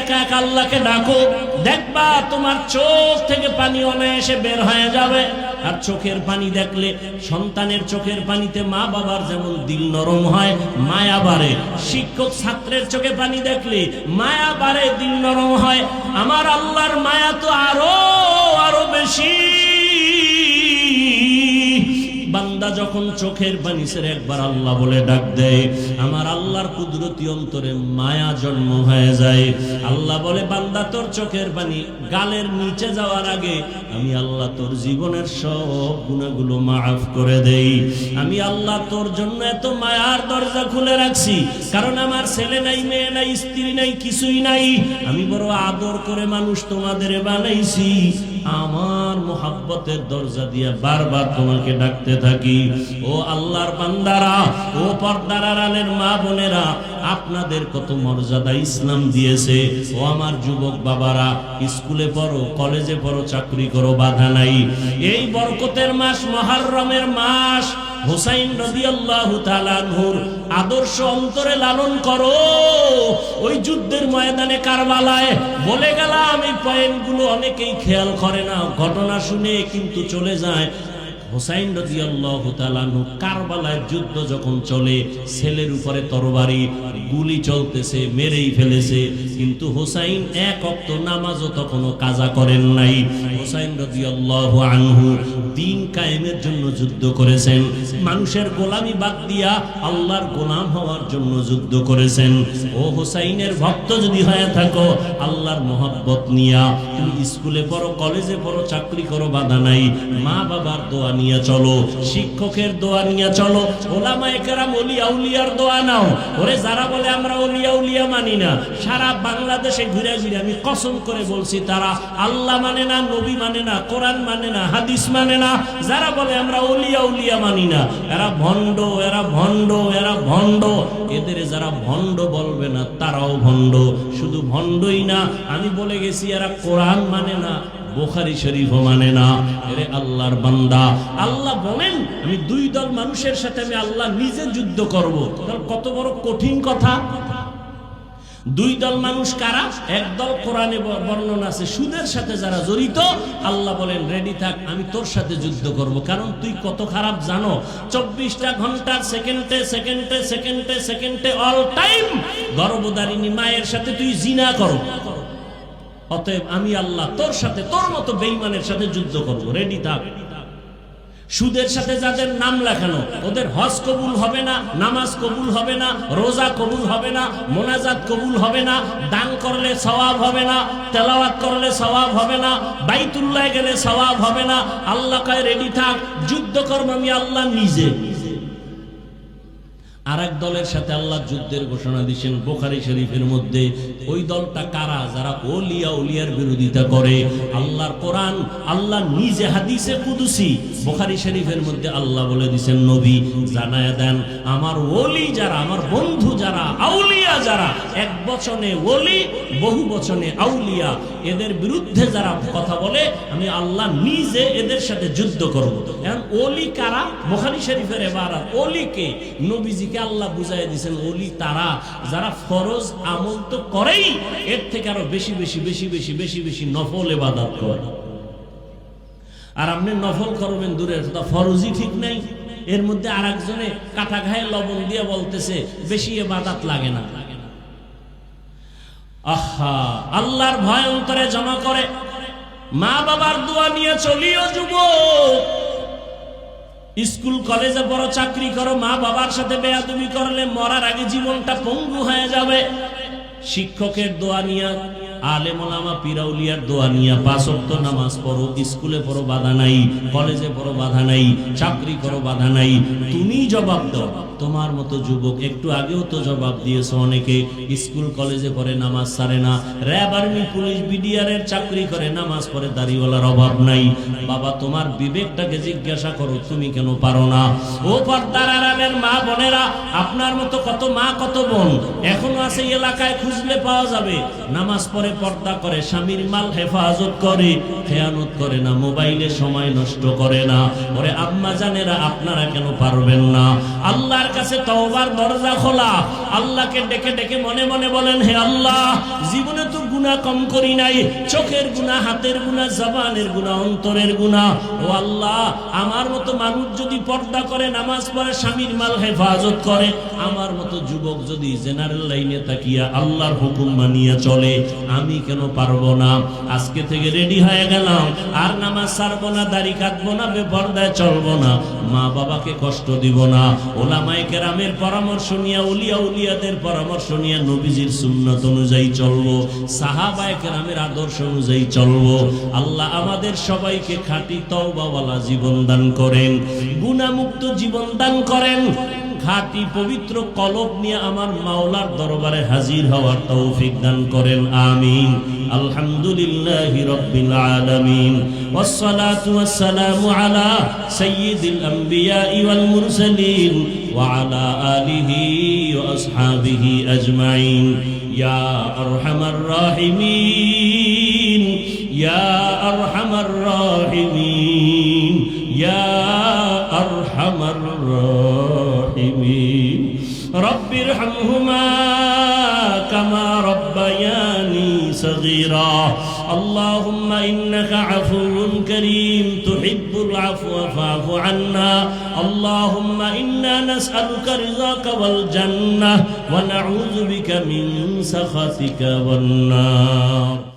একা ডাকো। দেখবা তোমার চোখ থেকে পানি অনায়াসে বের হয়ে যাবে। আর চোখের পানি দেখলে সন্তানের চোখের পানিতে মা বাবার যেমন দিল নরম হয়, মায়া বাড়ে। শিক্ষক ছাত্রের চোখে পানি দেখলে মায়া বাড়ে, দিল নরম হয়। আমার আল্লাহর মায়া তো আরও আরও বেশি। বান্দা যখন চোখের ছেড়ে একবার আল্লাহ বলে ডাক দেয়, আমার আল্লাহর কুদরতি অন্তরে মায়া জন্ম হয়ে যায়। আল্লাহ বলে, বান্দা, তোর চোখের পানি গালের নিচে যাওয়ার আগে আমি আল্লাহ তোর জীবনের সব গুণাগুলো মাফ করে দেই। আমি আল্লাহ তোর জন্য এত মায়ার দরজা খুলে রাখছি, কারণ আমার ছেলে নাই, মেয়ে নাই, স্ত্রী নাই, কিছুই নাই। আমি বড় আদর করে মানুষ তোমাদের বানাইছি। আমার মোহাব্বতের দরজা বারবার তোমাকে ডাকতে থাকি। ও আল্লাহর ও মা বোনেরা, আপনাদের কত মর্যাদা ইসলাম দিয়েছে। ও আমার যুবক বাবারা, স্কুলে পড়ো, কলেজে পড়ো, চাকরি করো, বাধা নাই। এই বরকতের মাস, মহারমের মাস, হুসাইন তাআলা আনহুর আদর্শ অন্তরে লালন করো। ওই যুদ্ধের ময়দানে কারবালায় বলে গেলাম, এই পয়েন্টগুলো অনেকেই খেয়াল করে না। ঘটনা শুনে কিন্তু চলে যায়। হোসাইন রাদিয়াল্লাহু তাআলা কারবালায় যুদ্ধ যখন চলে, ছেলের উপরে তরবারি, গুলি চলতেছে, মেরেই ফেলেছে। কিন্তু হোসাইন এক অক্ত নামাজও তখনও কাজা করেন নাই। হোসাইন রাদিয়াল্লাহু আনহু দিন কায়েমের জন্য যুদ্ধ করেছেন। মানুষের গোলামি বাদ দিয়া আল্লাহর গোলাম হওয়ার জন্য যুদ্ধ করেছেন। ও হোসাইনের ভক্ত যদি হয়ে থাকো, আল্লাহর মোহাব্বত নিয়া। তুমি স্কুলে পড়ো, কলেজে পড়ো, চাকরি করো, বাধা নাই। মা বাবার দোয়া নিয়ে চলো, শিক্ষকের দোয়া নিয়ে চলো, ওলামায়ে কেরাম ওলি আউলিয়ার দোয়া নাও। ওরে যারা বলে আমরা ওলি আউলিয়া মানি না, সারা বাংলাদেশে ঘুরে ঘুরে আমি কসম করে বলছি তারা, আল্লাহ মানে না, নবী মানে না, কোরআন মানে না, হাদিস মানে না, যারা বলে আমরা ওলিয়া উলিয়া মানি না, এরা ভণ্ড এরা ভণ্ড এরা ভণ্ড। এদের যারা ভণ্ড বলবে না, তারাও ভণ্ড। শুধু ভণ্ডই না, আমি বলে গেছি এরা কোরআন মানে না বোখারি শরীফও মানে না। এরে আল্লাহর বান্দা। আল্লাহ বলেন, আমি দুই দল মানুষের সাথে আমি আল্লাহ নিজে যুদ্ধ করব। কত বড় কঠিন কথা। দুই দল মানুষ কারা? এক দল কোরআনে বর্ণনা আছে, সুদের সাথে যারা জড়িত। আল্লাহ বলেন, রেডি থাক, আমি তোর সাথে যুদ্ধ করব। কারণ তুই কত খারাপ জানো। চব্বিশটা ঘণ্টার সেকেন্ডে সেকেন্ডে সেকেন্ডে সেকেন্ডে অল টাইম গর্ভদারিণী মায়ের সাথে তুই জিনা করো। অতএব আমি আল্লাহ তোর সাথে, তোর মতো বেইমানের সাথে যুদ্ধ করব। রেডি থাক। সুদের সাথে যাদের নাম লেখানো ওদের হজ কবুল হবে না, নামাজ কবুল হবে না, রোজা কবুল হবে না, মোনাজাত কবুল হবে না, দান করলে সওয়াব হবে না, তেলাওয়াত করলে সওয়াব হবে না, বাইতুল্লাহ গেলে সওয়াব হবে না। আল্লাহ কয় রেডি থাক। যুদ্ধ করব আমি আল্লাহ নিজে। আর এক দলের সাথে আল্লাহ যুদ্ধের ঘোষণা দিয়েছেন বোখারি শরীফের মধ্যে। ওই দলটা কারা? যারা ওলিয়া উলিয়ার বিরোধিতা করে। আল্লাহর কোরআন, আল্লাহ নিজে হাদিসে কুদুসি। বোখারি শরীফের মধ্যে আল্লাহ বলে দিছেন নবী জানায় দেন, আমার ওলি যারা, আমার বন্ধু যারা আউলিয়া যারা এক বচনে ওলি, বহু বচনে আউলিয়া, এদের বিরুদ্ধে যারা কথা বলে, আমি আল্লাহ নিজে এদের সাথে যুদ্ধ করব। এখন ওলি কারা? বোখারি শরীফের এবার ওলিকে নবীজিকে আল্লাহ বুঝাই দিয়েছেন, ওলি তারা, যারা ফরজ আমল তো করেই, এর থেকে আরও বেশি বেশি বেশি বেশি বেশি বেশি নফল এবাদত করে। আর আপনি নফল করবেন দূরের কথা, ফরজই ঠিক নাই। এর মধ্যে আর একজনে কাটা ঘায়ে লবণ দিয়ে বলতেছে, বেশি এ এবাদাত লাগে না। আহা, আল্লাহর ভয় অন্তরে জমা করে। মা বাবার দোয়া নিয়ে চলিও যুব স্কুল, কলেজে বড় চাকরি করো, মা বাবার সাথে বেয়াদুমি করলে মরার আগে জীবনটা পঙ্গু হয়ে যাবে। শিক্ষকের দোয়া নিয়া তোমার মতো যুবক, একটু আগেও তো জবাব অনেকে, স্কুল, কলেজে নামাজ সারে না। র্যাব আর্মি, পুলিশ চাকরি করে, নামাজ পড়ে অভাব নাই। বাবা, তোমার বিবেকটাকে জিজ্ঞাসা করো, তুমি কেন পারো না? ও মা বোনেরা, আপনার মতো কত মা, কত বোন, এখনও আছে এলাকায় খুঁজলে পাওয়া যাবে। নামাজ পড়ে পড়ে পর্দা করে, স্বামীর মাল হেফাজত করে, খেয়ানত করে না, মোবাইলে সময় নষ্ট করে না। ওরে আম্মা জানেরা, আপনারা কেন পারবেন না? আল্লাহর কাছে তওবার দরজা খোলা। আল্লাহকে ডেকে ডেকে মনে মনে বলেন, হে আল্লাহ, জীবনে তো গুনাহ কম করি নাই। চোখের গুনাহ, হাতের গুনাহ, জবানের গুনাহ, অন্তরের গুনাহ। ও আল্লাহ, আমার মতো মানুষ যদি পর্দা করে, নামাজ পড়ে, স্বামীর মাল হেফাজত করে, আমার মতো যুবক যদি জেনারেল লাইনে তাকিয়া আল্লাহর হুকুম মানিয়ে চলে, আমি কেন পারব না? আজকে থেকে রেডি হয়ে গেলাম। আর নামাজ ছাড়বো না, দাড়ি কাটবো না, বেপর্দায় চলবো না। মা বাবাকে কষ্ট দিব না। ওলামায়ে কেরামের পরামর্শ নিয়ে, উলিয়া উলিয়াদের পরামর্শ নিয়ে নবীজির সুন্নত অনুযায়ী চলবো। সাহাবায়ে কেরামের আদর্শ অনুযায়ী চলবো আল্লাহ আমাদের সবাইকে খাঁটি তওবাওয়ালা জীবন দান করেন গুণামুক্ত জীবন দান করেন খাঁটি পবিত্র কলব নিয়ে আমার মাওলার দরবারে হাজির হওয়ার তৌফিক দান করেন আমিন আলহামদুলিল্লাহি রাব্বিল আলামিন والصلاه والسلام على سيد الانبياء والمرسلين وعلى اله واصحابه اجمعين ইয়া আরহামার রাহিমিন ইয়া আরহামার রাহিমিন ইয়া আরহামার রাহিমিন রব্বির হামহুমা কামা রব্বায়ানি সগীরা اللهم إنك عفو كريم تحب العفو فاعف عنا. اللهم إنا نسألك رضاك والجنة ونعوذ بك من سخطك والنار.